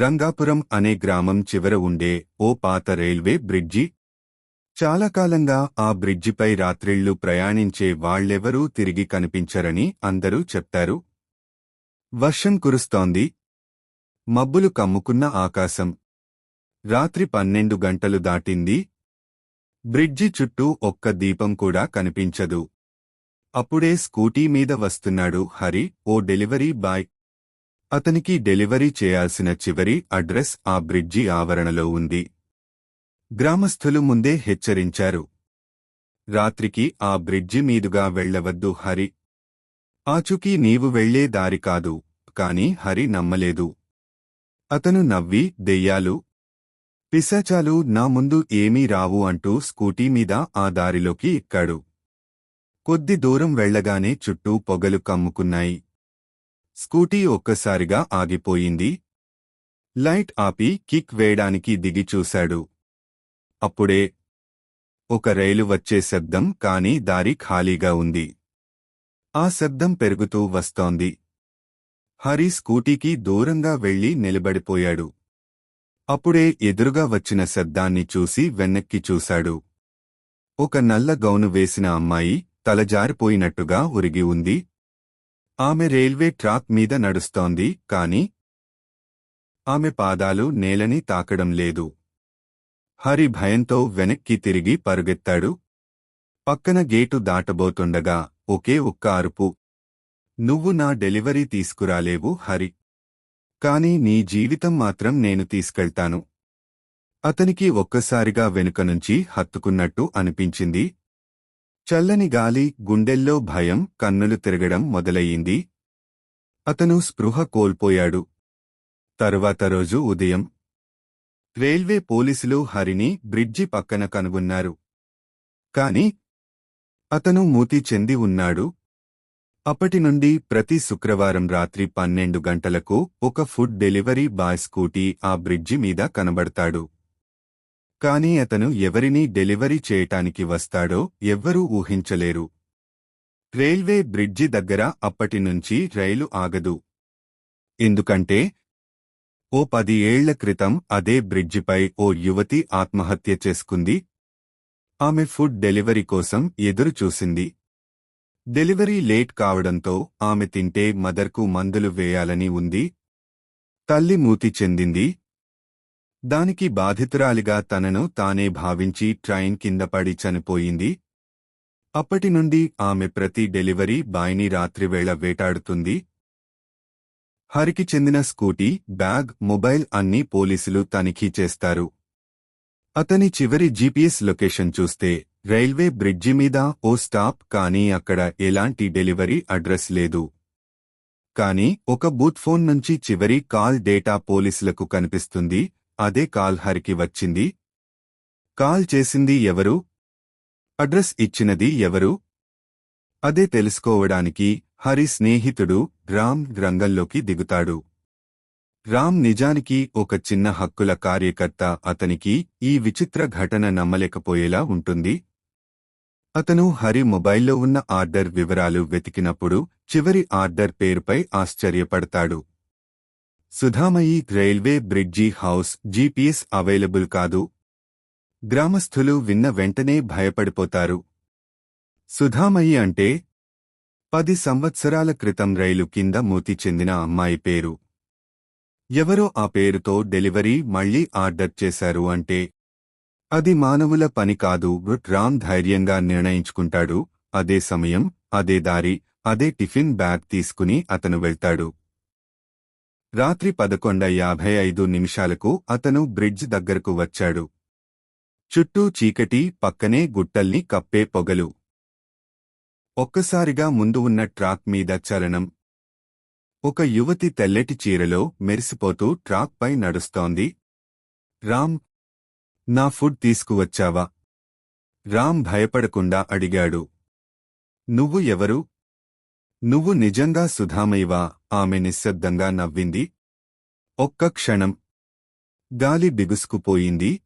రంగాపురం అనే గ్రామం చివర ఉండే ఓ పాత రైల్వే బ్రిడ్జి. చాలా కాలంగా ఆ బ్రిడ్జిపై రాత్రిళ్ళు ప్రయాణించే వాళ్ళెవరూ తిరిగి కనిపించరని అందరూ చెప్తారు. వర్షం కురుస్తోంది. మబ్బులు కమ్ముకున్న ఆకాశం. రాత్రి పన్నెండు గంటలు దాటింది. బ్రిడ్జి చుట్టూ ఒక్క దీపం కూడా కనిపించదు. అప్పుడే స్కూటీ మీద వస్తున్నాడు హరి ఓ డెలివరీ బాయ్. అతనికి డెలివరీ చేయాల్సిన చివరి అడ్రస్ ఆ బ్రిడ్జి ఆవరణలో ఉంది. గ్రామస్థులు ముందే హెచ్చరించారు. రాత్రికి ఆ బ్రిడ్జి మీదుగా వెళ్ళవద్దు హరి. ఆచుకీ నీవు వెళ్ళే దారి కాదు కాని హరి నమ్మలేదు. అతను నవ్వి దెయ్యాలు! పిశాచాలు నా ముందు ఏమీ రావు అంటూ స్కూటీ మీద ఆ దారిలోకి ఎక్కాడు. కొద్ది దూరం వెళ్ళగానే చుట్టూ పొగలు కమ్ముకున్నాయి. స్కూటీ ఒక్కసారిగా ఆగిపోయింది. లైట్ ఆపి కిక్ వేయడానికి దిగి చూశాడు. అప్పుడే ఒక రైలు వచ్చే శబ్దం కాని దారి ఖాళీగా ఉంది. ఆ శబ్దం పెరుగుతూ వస్తోంది. హరి స్కూటీకి దూరంగా వెళ్ళి నిలబడిపోయాడు. అప్పుడే ఎదురుగా వచ్చిన శబ్దాన్ని చూసి వెనక్కి చూశాడు. ఒక నల్ల గౌను వేసిన అమ్మాయి తలజారిపోయినట్టుగా ఉరిగి ఉంది. ఆమె రైల్వే ట్రాక్ మీద నడుస్తోంది కాని ఆమె పాదాలు నేలని తాకడం లేదు. హరి భయంతో వెనక్కి తిరిగి పరుగెత్తాడు. పక్కన గేటు దాటబోతుండగా ఒకే ఒక్క అరుపు. నువ్వు నా డెలివరీ తీసుకురాలేవు హరి. కాని నీ జీవితం మాత్రం నేను తీసుకెళ్తాను. అతనికి ఒక్కసారిగా వెనుక నుంచి హత్తుకున్నట్టు అనిపించింది. చల్లని గాలి గుండెల్లో భయం కన్నులు తిరగడం మొదలయ్యింది. అతను స్పృహ కోల్పోయాడు. తరువాత రోజు ఉదయం రైల్వే పోలీసులు హరిని బ్రిడ్జి పక్కన కనుగొన్నారు. కాని అతను మూతి చెంది ఉన్నాడు. అప్పటి నుండి ప్రతి శుక్రవారం రాత్రి పన్నెండు గంటలకు ఒక ఫుడ్ డెలివరీ బాయ్ స్కూటీ ఆ బ్రిడ్జి మీద కనబడతాడు. కాని అతను ఎవరినీ డెలివరీ చేయటానికి వస్తాడో ఎవ్వరూ ఊహించలేరు. రైల్వే బ్రిడ్జి దగ్గర అప్పటినుంచి రైలు ఆగదు. ఎందుకంటే ఓ పది ఏళ్ళ క్రితం అదే బ్రిడ్జిపై ఓ యువతి ఆత్మహత్య చేసుకుంది. ఆమె ఫుడ్ డెలివరీ కోసం ఎదురుచూసింది డెలివరీ లేట్ కావడంతో ఆమె తింటే మదర్కు మందులు వేయాలని ఉంది. తల్లి మూతి చెందింది. దానికి బాధితురాలిగా తనను తానే భావించి ట్రైన్ కింద పడి చనిపోయింది. అప్పటి నుండి ఆమె ప్రతి డెలివరీ బాయ్ని రాత్రివేళ వేటాడుతుంది. హరికి చెందిన స్కూటీ బ్యాగ్ మొబైల్ అన్నీ పోలీసులు తనిఖీ చేస్తారు. అతని చివరి జీపీఎస్ లొకేషన్ చూస్తే రైల్వే బ్రిడ్జి మీద ఓ స్టాప్ కానీ అక్కడ ఎలాంటి డెలివరీ అడ్రస్ లేదు. కానీ ఒక బూత్ ఫోన్ నుంచి చివరి కాల్ డేటా పోలీసులకు కనిపిస్తుంది. అదే కాల్ హరికి వచ్చింది. కాల్ చేసింది ఎవరు? అడ్రస్ ఇచ్చినది ఎవరు? అదే తెలుసుకోవడానికి హరి స్నేహితుడు రామ్ రంగంలోకి దిగుతాడు. రామ్ నిజానికి ఒక చిన్న హక్కుల కార్యకర్త అతనికి ఈ విచిత్ర ఘటన నమ్మలేకపోయేలా ఉంటుంది. అతను హరి మొబైల్లో ఉన్న ఆర్డర్ వివరాలు వెతికినప్పుడు చివరి ఆర్డర్ పేరుపై ఆశ్చర్యపడతాడు. Sudhamayi railway bridge house GPS available కాదు. గ్రామస్థులు విన్న వెంటనే భయపడిపోతారు. సుధామయి అంటే పది సంవత్సరాల క్రితం రైలు కింద మూతి చెందిన అమ్మాయి పేరు. ఎవరో ఆ పేరుతో డెలివరీ మళ్ళీ ఆర్డర్ చేశారు అంటే అది మానవుల పని కాదు రామ్ ధైర్యంగా నిర్ణయించుకుంటాడు అదే సమయం అదే దారి అదే టిఫిన్ బ్యాగ్ తీసుకుని అతను వెళ్తాడు. రాత్రి పదకొండ యాభై ఐదు నిమిషాలకు అతను బ్రిడ్జ్ దగ్గరకు వచ్చాడు. చుట్టూ చీకటి పక్కనే గుట్టల్ని కప్పే పొగలు. ఒక్కసారిగా ముందు ఉన్న ట్రాక్ మీద చలనం. ఒక యువతి తెల్లటి చీరలో మెరిసిపోతూ ట్రాక్పై నడుస్తోంది. రామ్ నా ఫుడ్ తీసుకువచ్చావా? రామ్ భయపడకుండా అడిగాడు. నువ్వు ఎవరు? నువ్వు నిజంగా సుధామైవా ఆమె నిశ్శబ్దంగా నవ్వింది. ఒక్క క్షణం. గాలి బిగుసుకుపోయింది.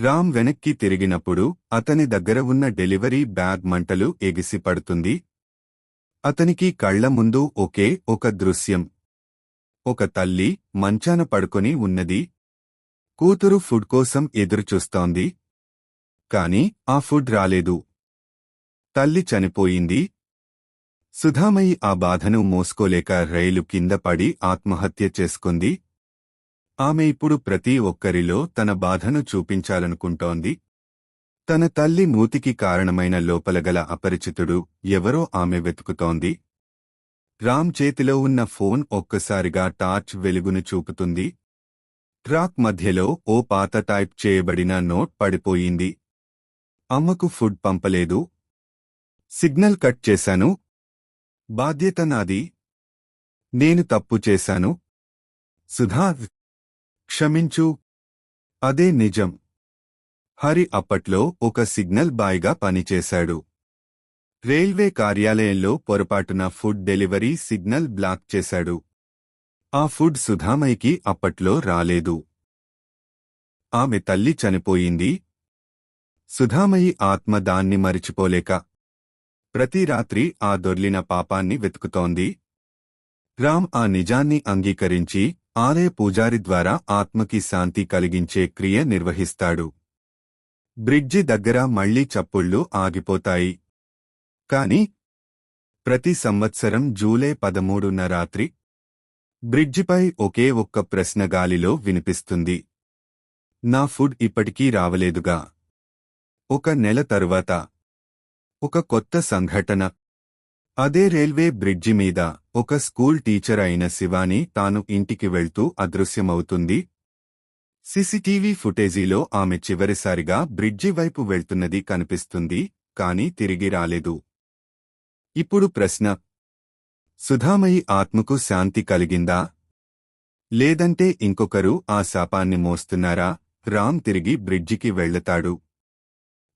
రామ్ వెనక్కి తిరిగినప్పుడు అతని దగ్గర ఉన్న డెలివరీ బ్యాగ్ మంటలు ఎగిసి పడుతుంది. అతనికి కళ్ళ ముందు ఒకే ఒక దృశ్యం. ఒక తల్లి మంచాన పడుకొని ఉన్నది. కూతురు ఫుడ్ కోసం ఎదురుచూస్తోంది. కాని ఆ ఫుడ్ రాలేదు. తల్లి చనిపోయింది. సుధామయి ఆ బాధను మోసుకోలేక రైలు కింద పడి ఆత్మహత్య చేసుకుంది. ఆమె ఇప్పుడు ప్రతి ఒక్కరిలో తన బాధను చూపించాలనుకుంటోంది. తన తల్లి మూతికి కారణమైన లోపలగల అపరిచితుడు ఎవరో ఆమె వెతుకుతోంది. రామ్ చేతిలో ఉన్న ఫోన్ ఒక్కసారిగా టార్చ్ వెలుగును చూపుతుంది. ట్రాక్ మధ్యలో ఓ పాత టైప్ చేయబడిన నోట్ పడిపోయింది. అమ్మకు ఫుడ్ పంపలేదు. సిగ్నల్ కట్ చేశాను బాధ్యత నాది నేను తప్పు చేశాను. సుధా క్షమించు. అదే నిజం. హరి అప్పట్లో ఒక సిగ్నల్ బాయ్గా పనిచేశాడు. రైల్వే కార్యాలయంలో పొరపాటున ఫుడ్ డెలివరీ సిగ్నల్ బ్లాక్ చేశాడు. ఆ ఫుడ్ సుధామయ్యకి అప్పట్లో రాలేదు. ఆమె తల్లి చనిపోయింది. సుధామయి ఆత్మ దాన్ని మరిచిపోలేక ప్రతి రాత్రి ఆ దొర్లిన పాపాన్ని వెతుకుతోంది. రామ్ ఆ నిజాన్ని అంగీకరించి ఆలయ పూజారి ద్వారా ఆత్మకి శాంతి కలిగించే క్రియ నిర్వహిస్తాడు. బ్రిడ్జి దగ్గర మళ్ళీ చప్పుళ్ళు ఆగిపోతాయి. కాని ప్రతి సంవత్సరం జూలై పదమూడున రాత్రి బ్రిడ్జిపై ఒకే ఒక్క ప్రశ్న గాలిలో వినిపిస్తుంది. నా ఫుడ్ ఇప్పటికీ రావలేదుగా. ఒక నెల తరువాత ఒక కొత్త సంఘటన. అదే రైల్వే బ్రిడ్జి మీద ఒక స్కూల్ టీచర్ అయిన శివాని తాను ఇంటికి వెళ్తూ అదృశ్యమవుతుంది. సీసీటీవీ ఫుటేజీలో ఆమె చివరిసారిగా బ్రిడ్జి వైపు వెళ్తున్నది కనిపిస్తుంది కాని తిరిగి రాలేదు. ఇప్పుడు ప్రశ్న. సుధామయి ఆత్మకు శాంతి కలిగిందా? లేదంటే ఇంకొకరు ఆ శాపాన్ని మోస్తున్నారా? రామ్ తిరిగి బ్రిడ్జికి వెళ్ళతాడు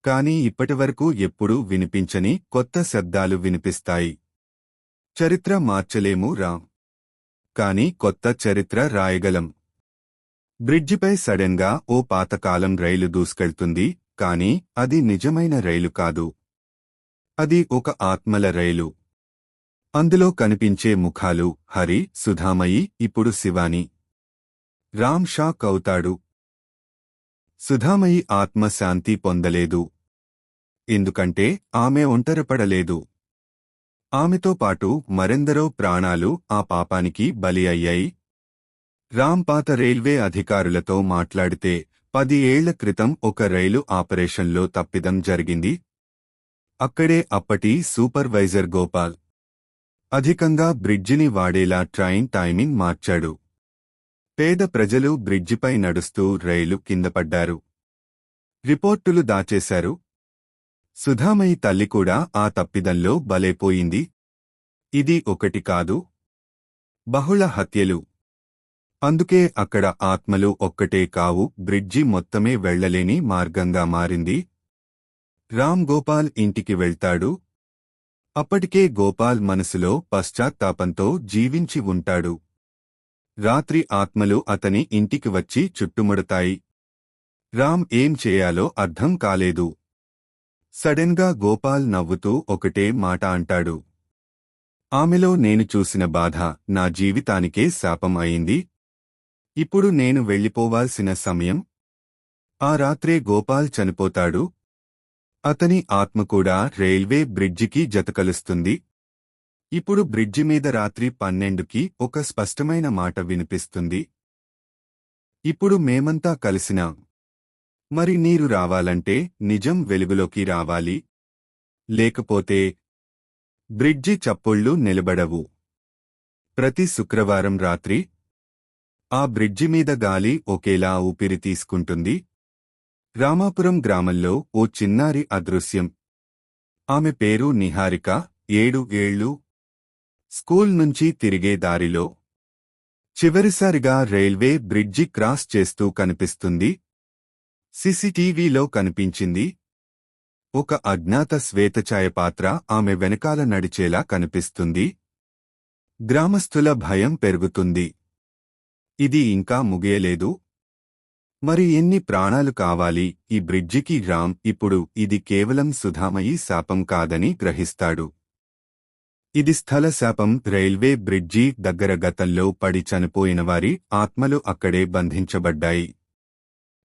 కాని ఇప్పటివరకు ఎప్పుడూ వినిపించని కొత్త శబ్దాలు వినిపిస్తాయి. చరిత్ర మార్చలేము రామ్ కాని కొత్త చరిత్ర రాయగలం. బ్రిడ్జిపై సడెన్గా ఓ పాతకాలం రైలు దూసుకెళ్తుంది కాని అది నిజమైన రైలు కాదు. అది ఒక ఆత్మల రైలు. అందులో కనిపించే ముఖాలు హరి సుధామయి ఇప్పుడు శివాని. రామ్ షాక్ అవుతాడు. సుధామయి ఆత్మ శాంతి పొందలేదు. ఎందుకంటే ఆమె ఒంటరిపడలేదు. ఆమెతో పాటు మరెందరో ప్రాణాలు ఆ పాపానికి బలి అయ్యాయి. రామ్ పాత రైల్వే అధికారులతో మాట్లాడితే పది ఏళ్ళ క్రితం ఒక రైలు ఆపరేషన్లో తప్పిదం జరిగింది. అక్కడే అప్పటి సూపర్వైజర్ గోపాల్ అధికంగా బ్రిడ్జిని వాడేలా ట్రైన్ టైమింగ్ మార్చాడు. పేద ప్రజలు బ్రిడ్జిపై నడుస్తూ రైలు కిందపడ్డారు రిపోర్టులు దాచేశారు. సుధామయి తల్లి కూడా ఆ తప్పిదంలో బలైపోయింది ఇది ఒకటి కాదు. బహుళ హత్యలు. అందుకే అక్కడ ఆత్మలు ఒక్కటే కావు బ్రిడ్జి మొత్తమే వెళ్ళలేని మార్గంగా మారింది. రామ్ గోపాల్ ఇంటికి వెళ్తాడు. అప్పటికే గోపాల్ మనసులో పశ్చాత్తాపంతో జీవించి ఉంటాడు. రాత్రి ఆత్మలు అతని ఇంటికి వచ్చి చుట్టుముడతాయి. రామ్ ఏం చేయాలో అర్థం కాలేదు. సడెన్గా గోపాల్ నవ్వుతూ ఒకటే మాట అంటాడు. ఆమెలో నేను చూసిన బాధ నా జీవితానికే శాపం అయింది. ఇప్పుడు నేను వెళ్ళిపోవాల్సిన సమయం? ఆ రాత్రే గోపాల్ చనిపోతాడు. అతని ఆత్మ కూడా రైల్వే బ్రిడ్జికి జతకలుస్తుంది. ఇప్పుడు బ్రిడ్జి మీద రాత్రి పన్నెండుకి ఒక స్పష్టమైన మాట వినిపిస్తుంది. ఇప్పుడు మేమంతా కలిసినాం. మరి నీరు రావాలంటే నిజం వెలుగులోకి రావాలి. లేకపోతే బ్రిడ్జి చప్పుళ్ళు నిలబడవు. ప్రతి శుక్రవారం రాత్రి ఆ బ్రిడ్జి మీద గాలి ఒకేలా ఊపిరి తీసుకుంటుంది. రామాపురం గ్రామంలో ఓ చిన్నారి అదృశ్యం. ఆమె పేరు నిహారిక ఏడు ఏళ్ళు. స్కూల్ నుంచి తిరిగే దారిలో చివరిసారిగా రైల్వే బ్రిడ్జి క్రాస్ చేస్తూ కనిపిస్తుంది. సీసీటీవీలో కనిపించింది. ఒక అజ్ఞాత శ్వేతఛాయ పాత్ర ఆమె వెనకాల నడిచేలా కనిపిస్తుంది. గ్రామస్థుల భయం పెరుగుతుంది. ఇది ఇంకా ముగియలేదు. మరి ఎన్ని ప్రాణాలు కావాలి? ఈ బ్రిడ్జికి రామ్ ఇప్పుడు ఇది కేవలం సుధామయి శాపం కాదని గ్రహిస్తాడు. ఇది స్థల శాపం. రైల్వే బ్రిడ్జి దగ్గర గతంలో పడి చనిపోయిన వారి ఆత్మలు అక్కడే బంధించబడ్డాయి.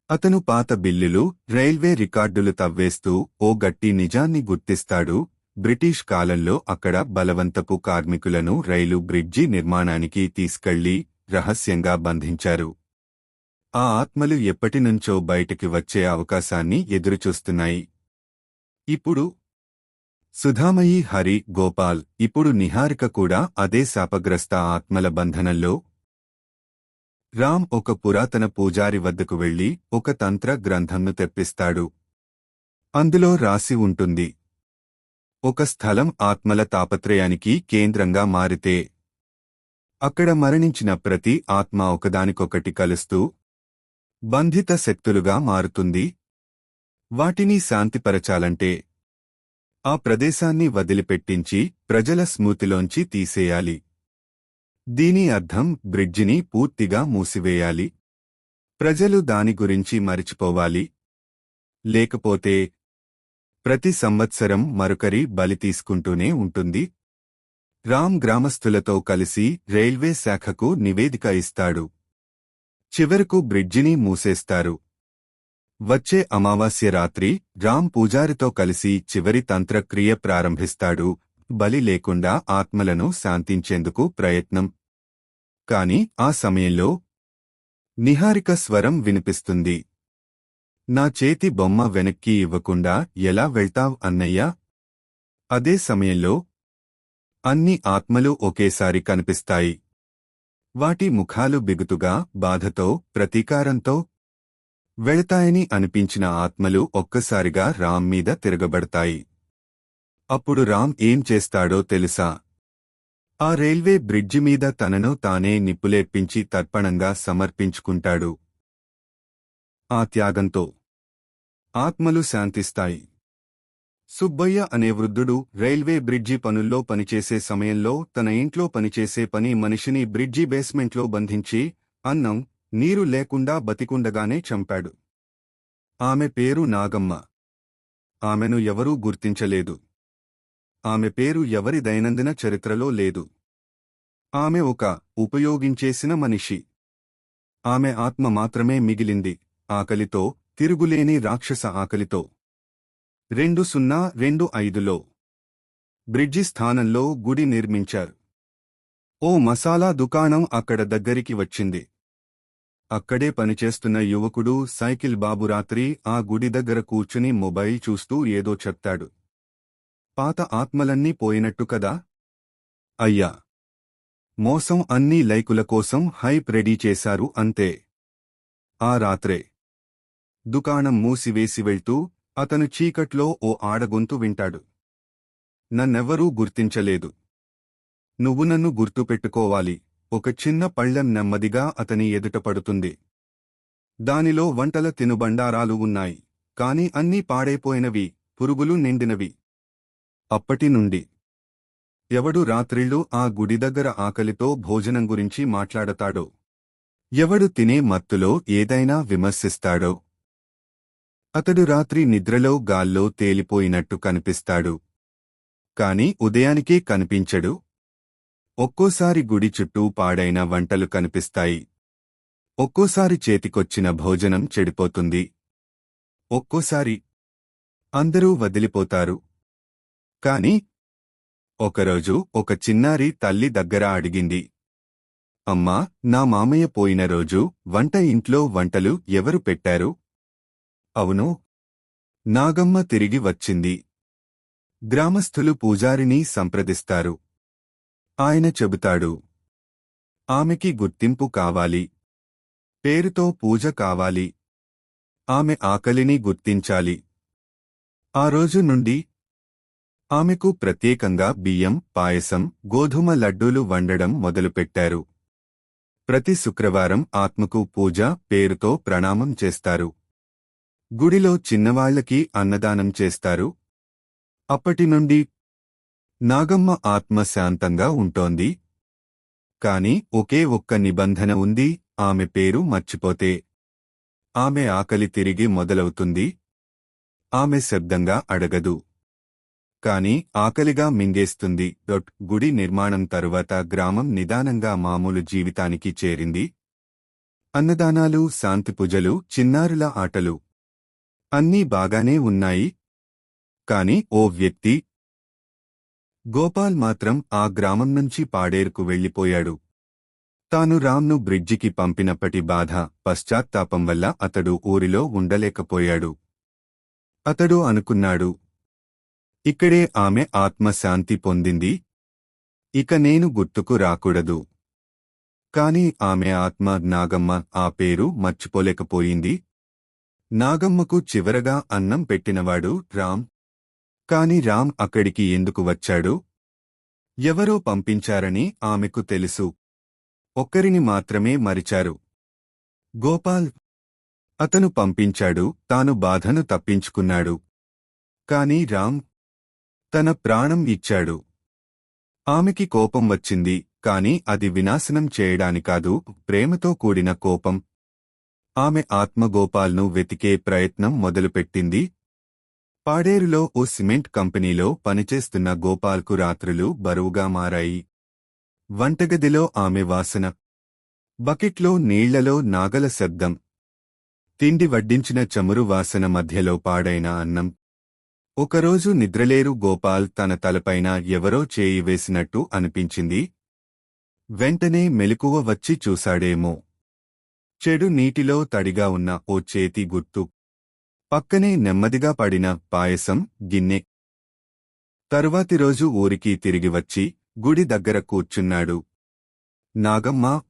అతను పాత బిల్లులు రైల్వే రికార్డులు తవ్వేస్తూ ఓ గట్టి నిజాన్ని గుర్తిస్తాడు. బ్రిటిష్ కాలంలో అక్కడ బలవంతపు కార్మికులను రైలు బ్రిడ్జి నిర్మాణానికి తీసుకెళ్ళి రహస్యంగా బంధించారు. ఆ ఆత్మలు ఎప్పటినుంచో బయటికి వచ్చే అవకాశాన్ని ఎదురుచూస్తున్నాయి. ఇప్పుడు సుధామయి హరి గోపాల్ ఇప్పుడు నిహారిక కూడా అదే శాపగ్రస్త ఆత్మల బంధనంలో రామ్ ఒక పురాతన పూజారి వద్దకు వెళ్ళి ఒక తంత్ర గ్రంథంను తెప్పిస్తాడు. అందులో రాసి ఉంటుంది. ఒక స్థలం ఆత్మల తాపత్రయానికి కేంద్రంగా మారితే. అక్కడ మరణించిన ప్రతి ఆత్మ ఒకదానికొకటి కలుస్తూ బంధిత శక్తులుగా మారుతుంది. వాటిని శాంతిపరచాలంటే ఆ ప్రదేశాన్ని వదిలిపెట్టించి ప్రజల స్మృతిలోంచి తీసేయాలి. దీని అర్థం బ్రిడ్జిని పూర్తిగా మూసివేయాలి. ప్రజలు దాని గురించి మరిచిపోవాలి. లేకపోతే ప్రతి సంవత్సరం మరొకరి బలి తీసుకుంటూనే ఉంటుంది. రామ్ గ్రామస్థులతో కలిసి రైల్వే శాఖకు నివేదిక ఇస్తాడు. చివరకు బ్రిడ్జిని మూసేస్తారు. వచ్చే అమావాస్య రాత్రి రామ్ పూజారితో కలిసి చివరి తంత్రక్రియ ప్రారంభిస్తాడు. బలి లేకుండా ఆత్మలను శాంతించేందుకు ప్రయత్నం. కాని ఆ సమయంలో నిహారిక స్వరం వినిపిస్తుంది. నా చేతి బొమ్మ వెనక్కి ఇవ్వకుండా ఎలా వెళ్తావ్ అన్నయ్యా? అదే సమయంలో అన్ని ఆత్మలు ఒకేసారి కనిపిస్తాయి. వాటి ముఖాలు బిగుతుగా బాధతో ప్రతీకారంతో వెళతాయని అనిపించిన ఆత్మలు ఒక్కసారిగా రామ్ మీద తిరగబడతాయి. అప్పుడు రామ్ ఏం చేస్తాడో తెలుసా? ఆ రైల్వే బ్రిడ్జి మీద తనను తానే నిప్పులేర్పించి తర్పణంగా సమర్పించుకుంటాడు. ఆ త్యాగంతో ఆత్మలు శాంతిస్తాయి. సుబ్బయ్య అనే వృద్ధుడు రైల్వే బ్రిడ్జి పనుల్లో పనిచేసే సమయంలో తన ఇంట్లో పనిచేసే పని మనిషిని బ్రిడ్జి బేస్మెంట్లో బంధించి అన్నం నీరు లేకుండా బతికుండగానే చంపాడు. ఆమె పేరు నాగమ్మ. ఆమెను ఎవరూ గుర్తించలేదు. ఆమె పేరు ఎవరి దైనందిన చరిత్రలో లేదు. ఆమె ఒక ఉపయోగించేసిన మనిషి. ఆమె ఆత్మ మాత్రమే మిగిలింది. ఆకలితో తిరుగులేని రాక్షస ఆకలితో. రెండు సున్నా రెండు ఐదులో. బ్రిడ్జి స్థానంలో గుడి నిర్మించారు. ఓ మసాలా దుకాణం అక్కడ దగ్గరికి వచ్చింది. అక్కడే పనిచేస్తున్న యువకుడు సైకిల్ బాబు రాత్రి ఆ గుడి దగ్గర కూర్చుని మొబైల్ చూస్తూ ఏదో చెప్తాడు. పాత ఆత్మలన్నీ పోయినట్టు కదా? అయ్యా. మోసం అన్నీ లైకుల కోసం హైప్ రెడీ చేశారు అంతే. ఆ రాత్రే. దుకాణం మూసివేసి వెళ్తూ అతను చీకట్లో ఓ ఆడగొంతు వింటాడు. నన్నెవ్వరూ గుర్తించలేదు. నువ్వు నన్ను గుర్తుపెట్టుకోవాలి. ఒక చిన్న పళ్ళెం నెమ్మదిగా అతని ఎదుట పడుతుంది. దానిలో వంటల తినుబండారాలు ఉన్నాయి. కాని అన్నీ పాడైపోయినవి పురుగులు నిండినవి. అప్పటి నుండి. ఎవడు రాత్రిళ్ళు ఆ గుడి దగ్గర ఆకలితో భోజనం గురించి మాట్లాడతాడో? ఎవడు తినే మత్తులో ఏదైనా విమర్శిస్తాడో? అతడు రాత్రి నిద్రలో గాల్లో తేలిపోయినట్టు కనిపిస్తాడు. కాని ఉదయానికే కనిపించడు. ఒక్కోసారి గుడి చుట్టూ పాడైన వంటలు కనిపిస్తాయి. ఒక్కోసారి చేతికొచ్చిన భోజనం చెడిపోతుంది. ఒక్కోసారి అందరూ వదిలిపోతారు. కాని ఒకరోజు ఒక చిన్నారి తల్లి దగ్గర అడిగింది అమ్మా నా మామయ్య పోయిన రోజు వంట ఇంట్లో వంటలు ఎవరు పెట్టారు? అవును నాగమ్మ తిరిగి వచ్చింది. గ్రామస్థులు పూజారిని సంప్రదిస్తారు. ఆయన చెబుతాడు ఆమెకి గుర్తింపు కావాలి. పేరుతో పూజ కావాలి. ఆమె ఆకలిని గుర్తించాలి. ఆ రోజు నుండి ఆమెకు ప్రత్యేకంగా బియ్యం పాయసం గోధుమ లడ్డూలు వండడం మొదలుపెట్టారు. ప్రతి శుక్రవారం ఆత్మకు పూజ పేరుతో ప్రణామం చేస్తారు. గుడిలో చిన్నవాళ్ళకి అన్నదానం చేస్తారు. అప్పటి నుండి నాగమ్మ ఆత్మ శాంతంగా ఉంటోంది. కాని ఒకే ఒక్క నిబంధన ఉంది ఆమె పేరు మర్చిపోతే. ఆమె ఆకలి తిరిగి మొదలవుతుంది. ఆమె శబ్దంగా అడగదు. కాని ఆకలిగా మింగేస్తుంది. డొట్ గుడి నిర్మాణం తరువాత గ్రామం నిదానంగా మామూలు జీవితానికి చేరింది. అన్నదానాలు శాంతిపూజలు చిన్నారుల ఆటలు అన్నీ బాగానే ఉన్నాయి. కాని ఓ వ్యక్తి గోపాల్ మాత్రం ఆ గ్రామం నుంచి పాడేరుకు వెళ్ళిపోయాడు తాను రామ్ను బ్రిడ్జికి పంపినప్పటి బాధ పశ్చాత్తాపం వల్ల అతడు ఊరిలో ఉండలేకపోయాడు. అతడు అనుకున్నాడు ఇక్కడే ఆమె ఆత్మశాంతి పొందింది. ఇక నేను గుర్తుకు రాకూడదు. కాని ఆమె ఆత్మ నాగమ్మ ఆ పేరు మర్చిపోలేకపోయింది. నాగమ్మకు చివరగా అన్నం పెట్టినవాడు రామ్. కాని రామ్ అక్కడికి ఎందుకు వచ్చాడు? ఎవరో పంపించారని ఆమెకు తెలుసు. ఒక్కరిని మాత్రమే మరిచారు. గోపాల్ అతను పంపించాడు తాను బాధను తప్పించుకున్నాడు. కాని రామ్ తన ప్రాణం ఇచ్చాడు. ఆమెకి కోపం వచ్చింది కాని అది వినాశనం చేయడానికాదు ప్రేమతో కూడిన కోపం. ఆమె ఆత్మగోపాల్ను వెతికే ప్రయత్నం మొదలుపెట్టింది. పాడేరులో ఓ సిమెంట్ కంపెనీలో పనిచేస్తున్న గోపాల్కు రాత్రులు బరువుగా మారాయి. వంటగదిలో ఆమె వాసన. బకెట్లో నీళ్ళలో నాగల శబ్దం. తిండి వడ్డించిన చమురు వాసన మధ్యలో పాడైన అన్నం. ఒకరోజు నిద్రలేరు గోపాల్ తన తలపైన ఎవరో చేయి వేసినట్టు అనిపించింది. వెంటనే మెలకువ వచ్చి చూశాడేమో. చెడు నీటిలో తడిగా ఉన్న ఓ చేతి గుర్తు పక్కనే నెమ్మదిగా పడిన పాయసం గిన్నె. తరువాతి రోజు ఊరికి తిరిగి వచ్చి గుడి దగ్గర కూర్చున్నాడు. నాగమ్మ!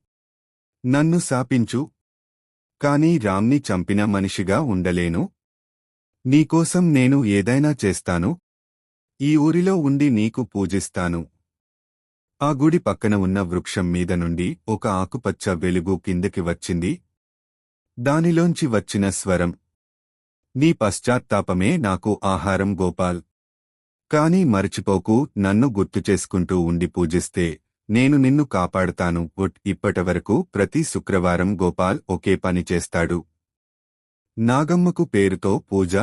నన్ను శాపించు. కాని రామ్ని చంపిన మనిషిగా ఉండలేను. నీకోసం నేను ఏదైనా చేస్తాను? ఈ ఊరిలో ఉండి నీకు పూజిస్తాను. ఆ గుడి పక్కన ఉన్న వృక్షం మీద నుండి ఒక ఆకుపచ్చ వెలుగు కిందకి వచ్చింది. దానిలోంచి వచ్చిన స్వరం నీ పశ్చాత్తాపమే నాకు ఆహారం గోపాల్. కాని మరచిపోకు నన్ను గుర్తు చేసుకుంటూ ఉండి పూజిస్తే నేను నిన్ను కాపాడుతాను. ఇప్పటివరకు ప్రతి శుక్రవారం గోపాల్ ఒకే పని చేస్తాడు. నాగమ్మకు పేరుతో పూజ.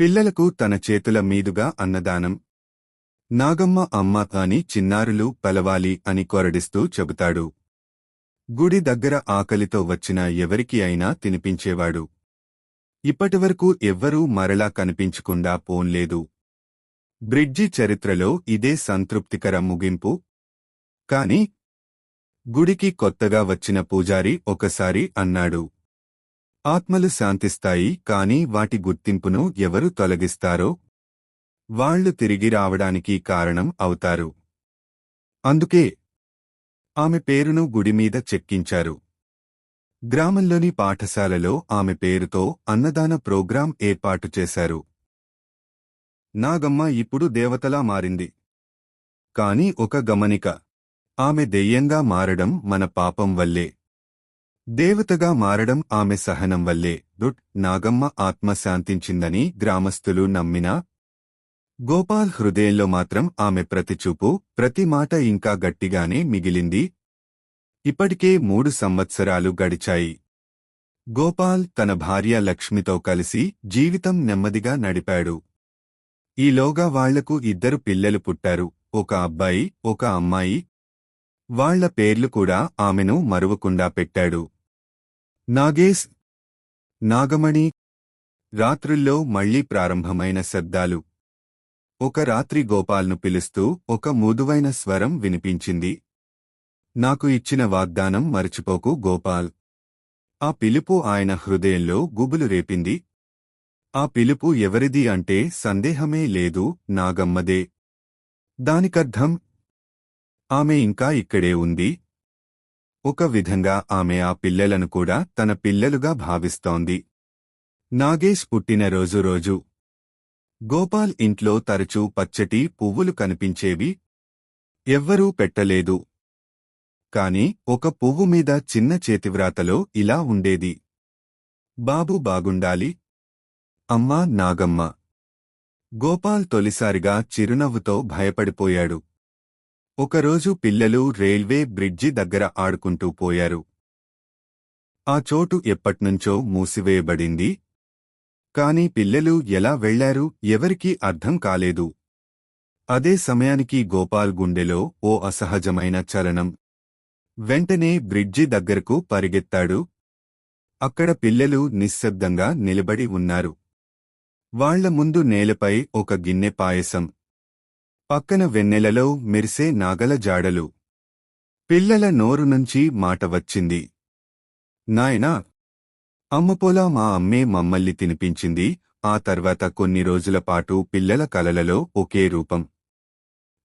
పిల్లలకు తన చేతుల మీదుగా అన్నదానం. నాగమ్మ అమ్మ అని చిన్నారులు పలవాలి అని కొరడిస్తూ చెబుతాడు. గుడి దగ్గర ఆకలితో వచ్చిన ఎవరికి అయినా తినిపించేవాడు. ఇప్పటివరకు ఎవ్వరూ మరలా కనిపించకుండా పోన్లేదు. బ్రిడ్జి చరిత్రలో ఇదే సంతృప్తికర ముగింపు. కాని గుడికి కొత్తగా వచ్చిన పూజారి ఒకసారి అన్నాడు. ఆత్మలు శాంతిస్తాయి కాని వాటి గుర్తింపును ఎవరు తొలగిస్తారో? వాళ్ళు తిరిగి రావడానికి కారణం అవుతారు. అందుకే ఆమె పేరును గుడిమీద చెక్కించారు. గ్రామంలోని పాఠశాలలో ఆమె పేరుతో అన్నదాన ప్రోగ్రాం ఏర్పాటు చేశారు. నాగమ్మ ఇప్పుడు దేవతలా మారింది. కాని ఒక గమనిక. ఆమె దెయ్యంగా మారడం మన పాపం వల్లే. దేవతగా మారడం ఆమె సహనం వల్లే దుట్ నాగమ్మ ఆత్మ శాంతించిందని గ్రామస్థులు నమ్మినా? గోపాల్ హృదయంలో మాత్రం ఆమె ప్రతిచూపు ప్రతి మాట ఇంకా గట్టిగానే మిగిలింది. ఇప్పటికే మూడు సంవత్సరాలు గడిచాయి. గోపాల్ తన భార్య లక్ష్మితో కలిసి జీవితం నెమ్మదిగా నడిపాడు. ఈలోగా వాళ్ళకు ఇద్దరు పిల్లలు పుట్టారు ఒక అబ్బాయి ఒక అమ్మాయి. వాళ్ళ పేర్లు కూడా ఆమెను మరువకుండా పెట్టాడు. నాగేశ్ నాగమణి రాత్రుల్లో మళ్ళీ ప్రారంభమైన శబ్దాలు. ఒక రాత్రి గోపాల్ను పిలుస్తూ ఒక మృదువైన స్వరం వినిపించింది. నాకు ఇచ్చిన వాగ్దానం మరచిపోకు గోపాల్. ఆ పిలుపు ఆయన హృదయంలో గుబులు రేపింది. ఆ పిలుపు ఎవరిది అంటే సందేహమే లేదు నాగమ్మదే. దానికర్థం ఆమె ఇంకా ఇక్కడే ఉంది. ఒక విధంగా ఆమె ఆ పిల్లలను కూడా తన పిల్లలుగా భావిస్తోంది. నాగేష్ పుట్టిన రోజు రోజు. గోపాల్ ఇంట్లో తరచూ పచ్చటి పువ్వులు కనిపించేవి. ఎవ్వరూ పెట్టలేదు. కాని ఒక పువ్వు మీద చిన్న చేతివ్రాతలో ఇలా ఉండేది. బాబు బాగుండాలి. అమ్మా నాగమ్మ. గోపాల్ తొలిసారిగా చిరునవ్వుతో భయపడిపోయాడు. ఒకరోజు పిల్లలు రైల్వే బ్రిడ్జి దగ్గర ఆడుకుంటూ పోయారు. ఆ చోటు ఎప్పట్నుంచో మూసివేయబడింది. కాని పిల్లలు ఎలా వెళ్ళారు ఎవరికీ అర్థం కాలేదు. అదే సమయానికి గోపాల్ గుండెలో ఓ అసహజమైన చలనం. వెంటనే బ్రిడ్జి దగ్గరకు పరిగెత్తాడు. అక్కడ పిల్లలు నిశ్శబ్దంగా నిలబడి ఉన్నారు. వాళ్ళ ముందు నేలపై ఒక గిన్నె పాయసం. పక్కన వెన్నెలలో మెరిసే నాగల జాడలు. పిల్లల నోరు నుంచి మాట వచ్చింది. నాయనా అమ్మపోలా మా అమ్మే మమ్మల్ని తినిపించింది. ఆ తర్వాత కొన్ని రోజుల పాటు పిల్లల కలలలో ఒకే రూపం.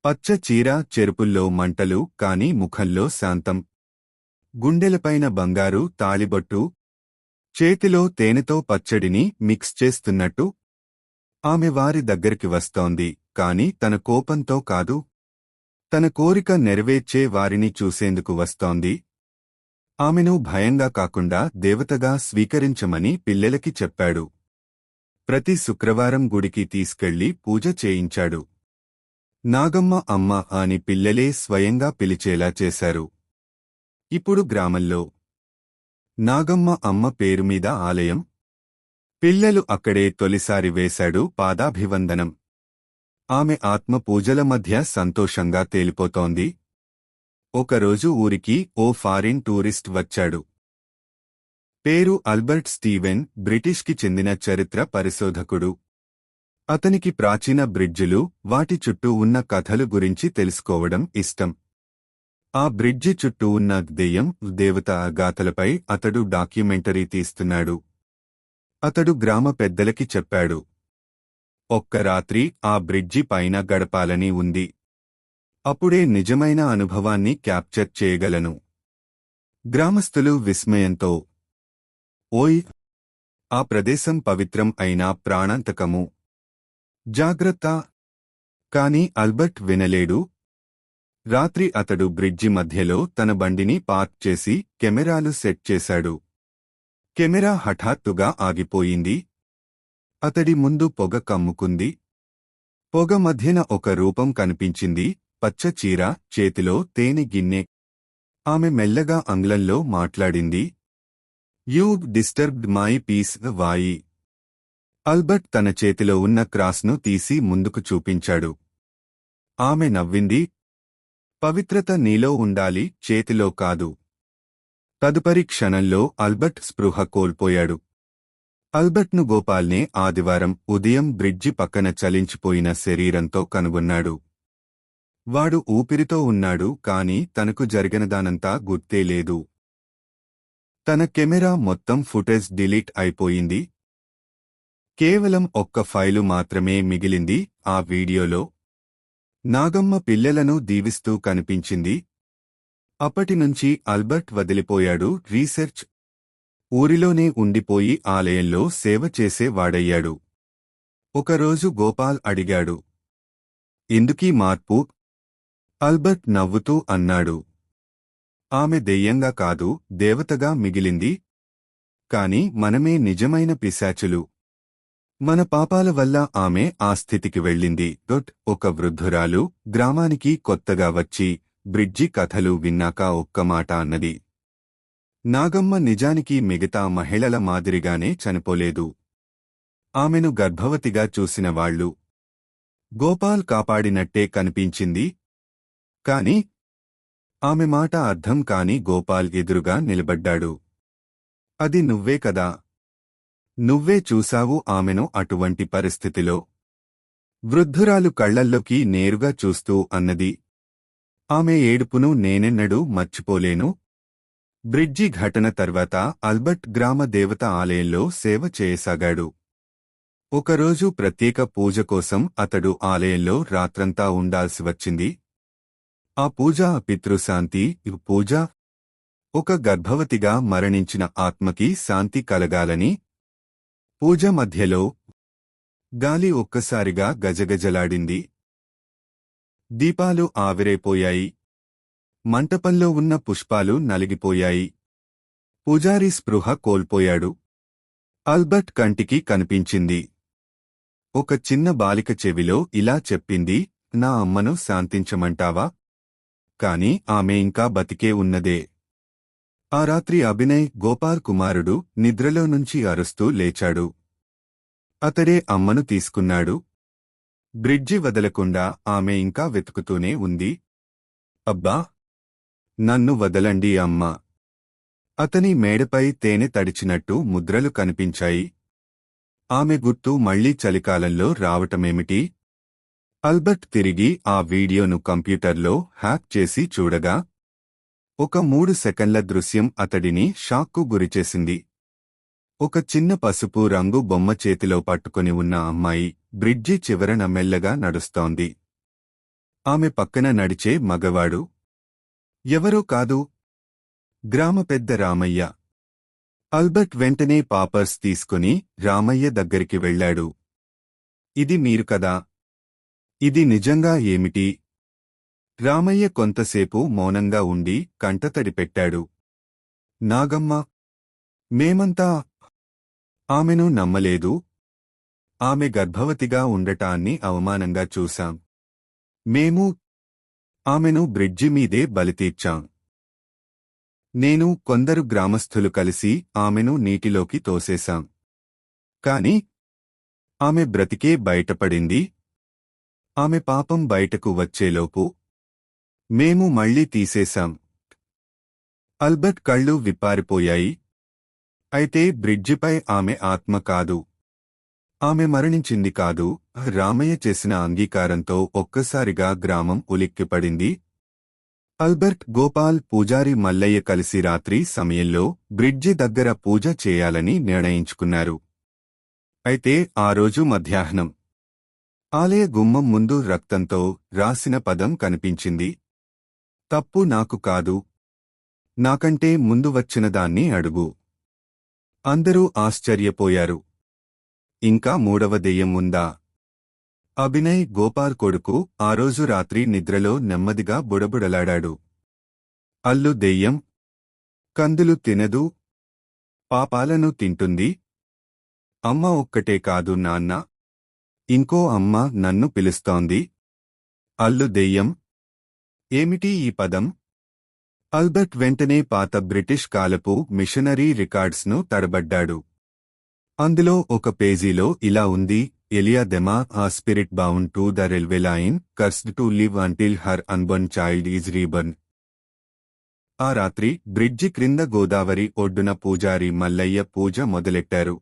పచ్చ చీర చెరుపుల్లో మంటలు కాని ముఖంలో శాంతం. గుండెలపైన బంగారు తాళిబొట్టు చేతిలో తేనెతో పచ్చడిని మిక్స్ చేస్తున్నట్టు. ఆమె వారి దగ్గరికి వస్తోంది. కాని తన కోపంతో కాదు. తన కోరిక నెరవేర్చే వారిని చూసేందుకు వస్తోంది. ఆమెను భయంగా కాకుండా దేవతగా స్వీకరించమని పిల్లలకి చెప్పాడు. ప్రతి శుక్రవారం గుడికి తీసుకెళ్ళి పూజ చేయించాడు. నాగమ్మ అమ్మ అని పిల్లలే స్వయంగా పిలిచేలా చేశారు. ఇప్పుడు గ్రామంలో. నాగమ్మ అమ్మ పేరు మీద ఆలయం. పిల్లలు అక్కడే తొలిసారి వేశాడు పాదాభివందనం. ఆమె ఆత్మ పూజల మధ్య సంతోషంగా తేలిపోతోంది. ఒకరోజు ఊరికి ఓ ఫారిన్ టూరిస్ట్ వచ్చాడు. పేరు అల్బర్ట్ స్టీవెన్ బ్రిటిష్కి చెందిన చరిత్ర పరిశోధకుడు. అతనికి ప్రాచీన బ్రిడ్జిలు వాటి చుట్టూ ఉన్న కథలు గురించి తెలుసుకోవడం ఇష్టం. ఆ బ్రిడ్జి చుట్టూ ఉన్న దెయ్యం దేవత గాథలపై అతడు డాక్యుమెంటరీ తీస్తున్నాడు. అతడు గ్రామ పెద్దలకి చెప్పాడు. ఒక్క రాత్రి ఆ బ్రిడ్జి పైన గడపాలని ఉంది. అప్పుడే నిజమైన అనుభవాన్ని క్యాప్చర్ చేయగలను. గ్రామస్థులు విస్మయంతో ఓయ్ ఆ ప్రదేశం పవిత్రం అయినా ప్రాణాంతకము. జాగ్రత్త. కాని అల్బర్ట్ వినలేడు. రాత్రి అతడు బ్రిడ్జి మధ్యలో తన బండిని పార్క్ చేసి కెమెరాలు సెట్ చేశాడు. కెమెరా హఠాత్తుగా ఆగిపోయింది. అతడి ముందు పొగ కమ్ముకుంది. పొగ మధ్యన ఒక రూపం కనిపించింది. పచ్చ చీర చేతిలో తేనె గిన్నె. ఆమె మెల్లగా ఆంగ్లంలో మాట్లాడింది. యూబ్ డిస్టర్బ్డ్ మై పీస్ వాయి. అల్బర్ట్ తన చేతిలో ఉన్న క్రాస్ను తీసి ముందుకు చూపించాడు. ఆమె నవ్వింది. పవిత్రత నీలో ఉండాలి చేతిలో కాదు. తదుపరి క్షణంలో అల్బర్ట్ స్పృహ కోల్పోయాడు. అల్బర్ట్ను గోపాల్నే ఆదివారం ఉదయం బ్రిడ్జి పక్కన చలించిపోయిన శరీరంతో కనుగొన్నాడు. వాడు ఊపిరితో ఉన్నాడు కాని తనకు జరిగినదానంతా గుర్తే లేదు. తన కెమెరా మొత్తం ఫుటేజ్ డిలీట్ అయిపోయింది. కేవలం ఒక్క ఫైలు మాత్రమే మిగిలింది. ఆ వీడియోలో నాగమ్మ పిల్లలను దీవిస్తూ కనిపించింది. అప్పటినుంచి అల్బర్ట్ వదిలిపోయాడు. రీసెర్చ్ ఊరిలోనే ఉండిపోయి ఆలయంలో సేవ చేసే వాడయ్యాడు. ఒకరోజు గోపాల్ అడిగాడు. ఎందుకీ మార్పు? అల్బర్ట్ నవ్వుతూ అన్నాడు. ఆమె దెయ్యంగా కాదు దేవతగా మిగిలింది. కాని మనమే నిజమైన పిశాచులు. మన పాపాల వల్ల ఆమె ఆ స్థితికి వెళ్ళింది. డొట్ ఒక వృద్ధురాలు గ్రామానికి కొత్తగా వచ్చి బ్రిడ్జి కథలు విన్నాక ఒక్క మాట అన్నది. నాగమ్మ నిజానికి మిగతా మహిళల మాదిరిగానే చనిపోలేదు. ఆమెను గర్భవతిగా చూసినవాళ్ళు గోపాల్ కాపాడినట్టే కనిపించింది. కాని ఆమె మాట అర్థం కాని గోపాల్ ఎదురుగా నిలబడ్డాడు. అది నువ్వే కదా. నువ్వే చూశావు ఆమెను అటువంటి పరిస్థితిలో. వృద్ధురాలు కళ్ళల్లోకి నేరుగా చూస్తూ అన్నది. ఆమె ఏడుపును నేనెన్నడూ మర్చిపోలేను. బ్రిడ్జి ఘటన తర్వాత అల్బర్ట్ గ్రామ దేవత ఆలయంలో సేవ చేయసాగాడు. ఒకరోజు ప్రత్యేక పూజ కోసం అతడు ఆలయంలో రాత్రంతా ఉండాల్సి వచ్చింది. ఆ పూజ పితృశాంతి పూజ ఒక గర్భవతిగా మరణించిన ఆత్మకి శాంతి కలగాలని పూజ మధ్యలో గాలి ఒక్కసారిగా గజగజలాడింది. దీపాలు ఆవిరైపోయాయి. మంటపంలో ఉన్న పుష్పాలు నలిగిపోయాయి. పూజారి స్పృహ కోల్పోయాడు. అల్బర్ట్ కంటికి కనిపించింది. ఒక చిన్న బాలిక చెవిలో ఇలా చెప్పింది నా అమ్మను శాంతించమంటావా? కాని ఆమె ఇంకా బతికే ఉన్నదే ఆ రాత్రి అభినయ్ గోపాల్ కుమారుడు నిద్రలో నుంచి అరుస్తూ లేచాడు. అతడే అమ్మను తీసుకున్నాడు. బ్రిడ్జి వదలకుండా ఆమె ఇంకా వెతుకుతూనే ఉంది. అబ్బా! నన్ను వదలండి అమ్మా. అతని మేడపై తేనె తడిచినట్టు ముద్రలు కనిపించాయి. ఆమె గుర్తు మళ్ళీ చలికాలంలో రావటమేమిటి? అల్బర్ట్ తిరిగి ఆ వీడియోను కంప్యూటర్లో హ్యాక్ చేసి చూడగా ఒక మూడు సెకండ్ల దృశ్యం అతడిని షాక్కు గురిచేసింది. ఒక చిన్న పసుపు రంగు బొమ్మ చేతిలో పట్టుకుని ఉన్న అమ్మాయి బ్రిడ్జి చివరన మెల్లగా నడుస్తోంది. ఆమె పక్కన నడిచే మగవాడు ఎవరో కాదు. గ్రామ పెద్ద రామయ్య. అల్బర్ట్ వెంటనే పాపర్స్ తీసుకుని రామయ్య దగ్గరికి వెళ్ళాడు. ఇది మీరు కదా? ఇది నిజంగా ఏమిటి? రామయ్య కొంతసేపు మౌనంగా ఉండి కంటతడి పెట్టాడు నాగమ్మ! మేమంతా ఆమెను నమ్మలేదు. ఆమె గర్భవతిగా ఉండటాన్ని అవమానంగా చూశాం. మేము ఆమెను బ్రిడ్జి మీదే బలితీర్చాం నేను కొందరు గ్రామస్థులు కలిసి ఆమెను నీటిలోకి తోసేశాం. కాని ఆమె బ్రతికే బయటపడింది. ఆమె పాపం బయటకు వచ్చేలోపు మేము మళ్ళీ తీసేశాం. అల్బర్ట్ కళ్ళు విప్పారిపోయాయి. అయితే బ్రిడ్జిపై ఆమె ఆత్మ కాదు. ఆమె మరణించింది కాదు. రామయ్య చేసిన అంగీకారంతో ఒక్కసారిగా గ్రామం ఉలిక్కిపడింది. అల్బర్ట్ గోపాల్ పూజారి మల్లయ్య కలిసి రాత్రి సమయంలో బ్రిడ్జి దగ్గర పూజ చేయాలని నిర్ణయించుకున్నారు. అయితే ఆ రోజు మధ్యాహ్నం. ఆలయ గుమ్మం ముందు రక్తంతో రాసిన పదం కనిపించింది. తప్పు నాకు కాదు. నాకంటే ముందు వచ్చిన దాన్ని అడుగు. అందరూ ఆశ్చర్యపోయారు. ఇంకా మూడవ దెయ్యం ఉందా? అభినయ్ గోపాల్ కొడుకు ఆ రోజు రాత్రి నిద్రలో నెమ్మదిగా బుడబుడలాడాడు. అల్లు దెయ్యం. కందులు తినదు. పాపాలను తింటుంది. అమ్మ ఒక్కటే కాదు నాన్న. ఇంకో అమ్మ నన్ను పిలుస్తోంది. అల్లు దెయ్యం. ఏమిటి ఈ పదం? అల్బర్ట్ వెంటనే పాత బ్రిటిష్ కాలపు మిషనరీ రికార్డ్స్ను తడబడ్డాడు. అందులో ఒక పేజీలో ఇలా ఉంది. Eliadema, దెమా a spirit bound the the railway line cursed to until her her child child is a రాత్రి బ్రిడ్జి క్రింద గోదావరి ఒడ్డున పూజారి మల్లయ్య పూజ మొదలెట్టారు.